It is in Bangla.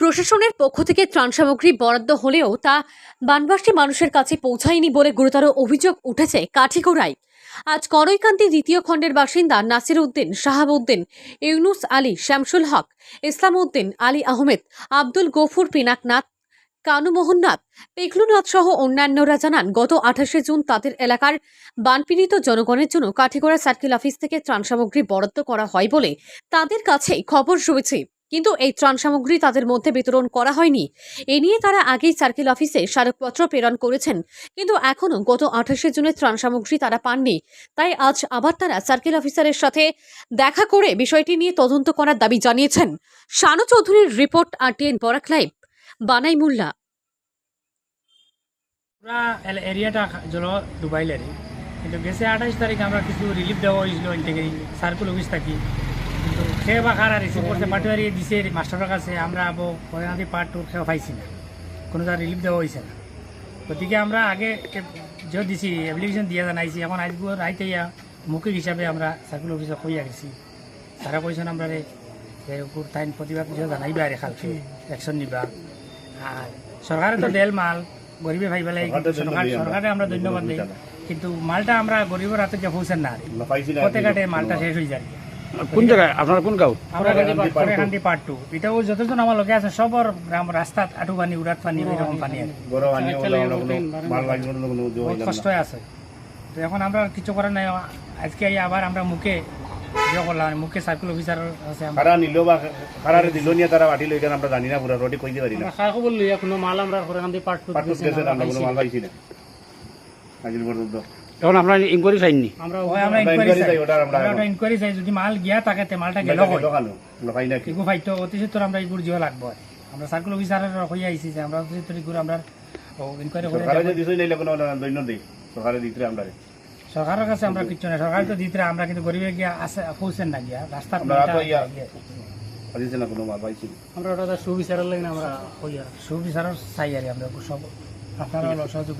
প্রশাসনের পক্ষ থেকে ত্রাণ সামগ্রী বরাদ্দ হলেও তা বানবাসী মানুষের কাছে পৌঁছায়নি বলে গুরুতর অভিযোগ উঠেছে কাঠিগোড়ায়। আজ করৈকান্তি দ্বিতীয় খণ্ডের বাসিন্দা নাসির উদ্দিন শাহাবুদ্দিন ইউনুস আলী, শামসুল হক, ইসলাম উদ্দিন, আলী আহমেদ, আব্দুল গফুর পিনাকনাথ কানু মোহননাথ পেকলুনাথ সহ অন্যান্যরা জানান, গত আঠাশে জুন তাদের এলাকার বানপীড়িত জনগণের জন্য কাঠিগড়া সার্কেল অফিস থেকে ত্রাণ সামগ্রী বরাদ্দ করা হয় বলে তাদের কাছে খবর রয়েছে কিন্তু এই ত্রাণ সামগ্রী তাদের মধ্যে বিতরণ করা হয়নি। এ নিয়ে তারা আগেই সার্কেল অফিসে স্মারকপত্র প্রেরণ করেছেন। কিন্তু এখনও গত আঠাশে জুনের ত্রাণ সামগ্রী তারা পাননি। তাই আজ আবার তারা সার্কেল অফিসারের সাথে দেখা করে বিষয়টি নিয়ে তদন্ত করার দাবি জানিয়েছেন। শানু চৌধুরীর রিপোর্ট আর টিএন বরাক লাইভ, বানাই মোল্লা। পুরা এরিয়াটা জল ডুবাইলে কিন্তু গেছে আঠাইশ তারিখ আমরা কিছু রিলিফ দেওয়া হয়েছিল সার্কুল অফিস থাকি। বা খারা রিসিভ করতে পাটুয়ারি দিছে মাস্টারের কাছে আমরা আবো পয়নাদি পার্ট টুর খেয়ে পাইছি না। কোনো তার রিলিফ দেওয়া হয়েছে না। গতিকে আমরা আগে যে দিছি অ্যাপ্লিকেশন দিয়ে জানাইছি এখন আজকে রাইতে মৌখিক হিসাবে আমরা সার্কুল অফিসে কইয়া গেছি তারা কইছেন আমরা তাইন প্রতিবাদ কিছু জানাইবা রে খালকে অ্যাকশন নিবা। আর সরকারে তো দেল মাল গরিবে ভাই বেলাই সরকার সরকারে আমরা। ধন্যবাদ দিই কিন্তু মালটা আমরা গরিবের হাতে যে পৌঁছেন না প্রত্যেকটা মালটা শেষ হয়ে যায়। কোন জায়গায়? আপনার কোন গাঁও? আমরা কান্দি পার্ট টু। এটাও যতজন আমার লোকে আছে সবর গ্রাম রাস্তাত আটু পানি উড়াত পানি এরকম পানি কষ্ট আছে। তো এখন আমরা কিছু করার নাই। আজকে আবার আমরা মুখে ইয়ে মুখে সার্কেল অফিসার আছে কারা নিল বা কারারে দিল নিয়ে তারা বাটি লইকেন আমরা জানি না পুরা রোডে কইতে পারি না। খা খবর লইয়া কোনো মাল আমরা করে পার্ট টু গেছে আমরা কোনো মাল পাইছি না। পর্যন্ত এখন আপনার ইনকোয়ারি চাইনি। আমরা আমরা ইনকোয়ারি চাই। চাই, আমরা আমরা ইনকোয়ারি চাই যদি মাল গিয়া থাকে তে মালটা গেল হয়। লোকাই না কি এগু অতি সত্তর আমরা এগুলো জিও লাগবো আমরা সার্কেল অফিসারের হয়ে আইছি যে আমরা অতি সত্তর এগুলো আমরা ইনকোয়ারি করে সরকারে যে দিছই নাইলে কোনো দৈন্য দেই। সরকারে দিতে আমরা সরকারের কাছে আমরা কিচ্ছু না সরকার তো দিতে আমরা কিন্তু গরিবে গিয়া আসে পৌঁছেন না গিয়া। রাস্তার আমরা মালটা তো ইয়া- গিয়া। দিছে না কোনো মাল পাইছি। আমরা ওটা সুবিচারের লাগে আমরা সুবিচারের চাই আর আমরা সব। আপনারা সহযোগিতা